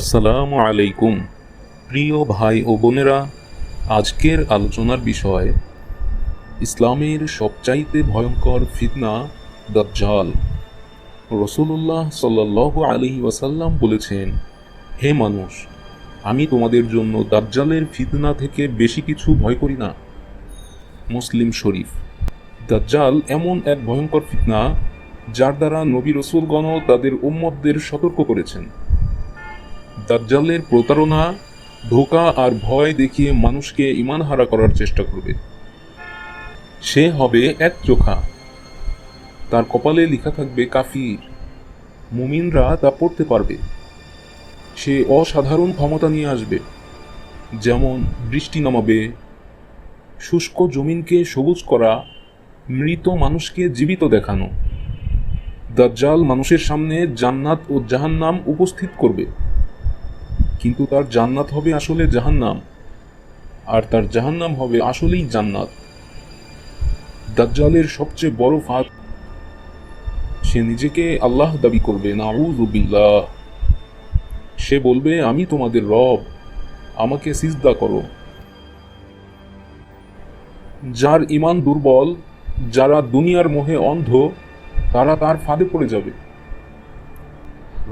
আসসালামু আলাইকুম। প্রিয় ভাই ও বোনেরা, আজকের আলোচনার বিষয়, ইসলামের সবচাইতে ভয়ঙ্কর ফিতনা, দাজ্জাল। রসুল্লাহ সাল্লাহ আলহি ওয়াসাল্লাম বলেছেন, হে মানুষ, আমি তোমাদের জন্য দাজ্জালের ফিতনা থেকে বেশি কিছু ভয় করি না। মুসলিম শরীফ, দাজ্জাল এমন এক ভয়ঙ্কর ফিতনা, যার দ্বারা নবী রসুলগণও তাদের উম্মতদের সতর্ক করেছেন। দাজ্জালের প্রতারণা, ধোকা আর ভয় দেখিয়ে মানুষকে ইমান হারা করার চেষ্টা করবে। সে হবে এক চোখা। তার কপালে লেখা থাকবে কাফির। মুমিনরা তা পড়তে পারবে। সে অসাধারণ ক্ষমতা নিয়ে আসবে। যেমন বৃষ্টি নামাবে, শুষ্ক জমিনকে সবুজ করা, মৃত মানুষকে জীবিত দেখানো। দাজ্জাল মানুষের সামনে জান্নাত ও জাহান্নাম উপস্থিত করবে। কিন্তু তার জান্নাত হবে আসলে জাহান্নাম। আর তার জাহান্নাম হবে আসলেই জান্নাত। দাজ্জালের সবচেয়ে বড় ফাঁদ, সে নিজেকে আল্লাহ দাবি করবে নাউজুবিল্লাহ সে বলবে, আমি তোমাদের রব, আমাকে সিজদা করো। যার ইমান দুর্বল, যারা দুনিয়ার মোহে অন্ধ, তারা তার ফাঁদে পড়ে যাবে।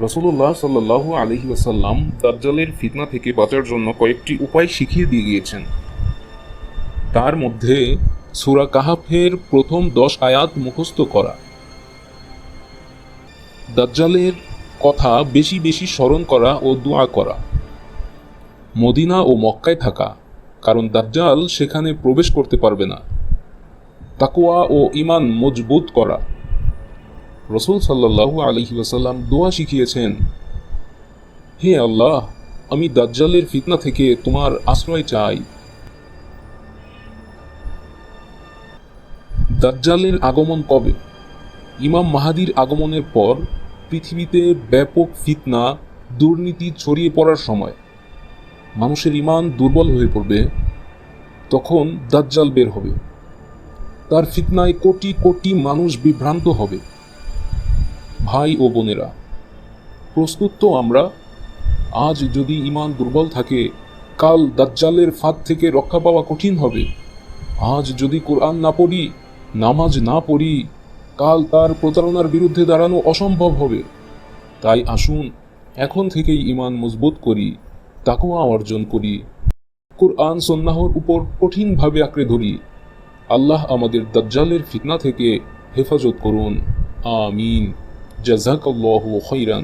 রসুল্লাহ সাল্লাহ আলহি ওয়াসাল্লাম দাজ্জালের ফিতনা থেকে বাঁচার জন্য কয়েকটি উপায় শিখিয়ে দিয়ে গিয়েছেন। তার মধ্যে সুরা কাহাফের প্রথম দশ আয়াত মুখস্থ করা। দাজ্জালের কথা বেশি বেশি স্মরণ করা ও দোয়া করা। মদিনা ও মক্কায় থাকা, কারণ দাজ্জাল সেখানে প্রবেশ করতে পারবে না। তাকুয়া ও ইমান মজবুত করা। রসুল সাল্লাহু আলহি ওয়াসাল্লাম দোয়া শিখিয়েছেন, হে আল্লাহ, আমি দাজ্জালের ফিতনা থেকে তোমার আশ্রয় চাই। দাজ্জালের আগমন কবে? ইমাম মাহাদির আগমনের পর পৃথিবীতে ব্যাপক ফিতনা, দুর্নীতি ছড়িয়ে পড়ার সময়। মানুষের ইমান দুর্বল হয়ে পড়বে, তখন দাজ্জাল বের হবে। তার ফিতনায় কোটি কোটি মানুষ বিভ্রান্ত হবে। ভাই ও বোনেরা, প্রস্তুত তো আমরা? আজ যদি ইমান দুর্বল থাকে, কাল দাজ্জালের ফাঁদ থেকে রক্ষা পাওয়া কঠিন হবে। আজ যদি কোরআন না পড়ি, নামাজ না পড়ি, কাল তার প্রতারণার বিরুদ্ধে দাঁড়ানো অসম্ভব হবে। তাই আসুন, এখন থেকেই ইমান মজবুত করি তাকুয়া অর্জন করি। কোরআন সন্ন্যাহর উপর কঠিনভাবে আঁকড়ে ধরি। আল্লাহ আমাদের দাজ্জালের ফিতনা থেকে হেফাজত করুন। আমিন। جزاك الله خيرا.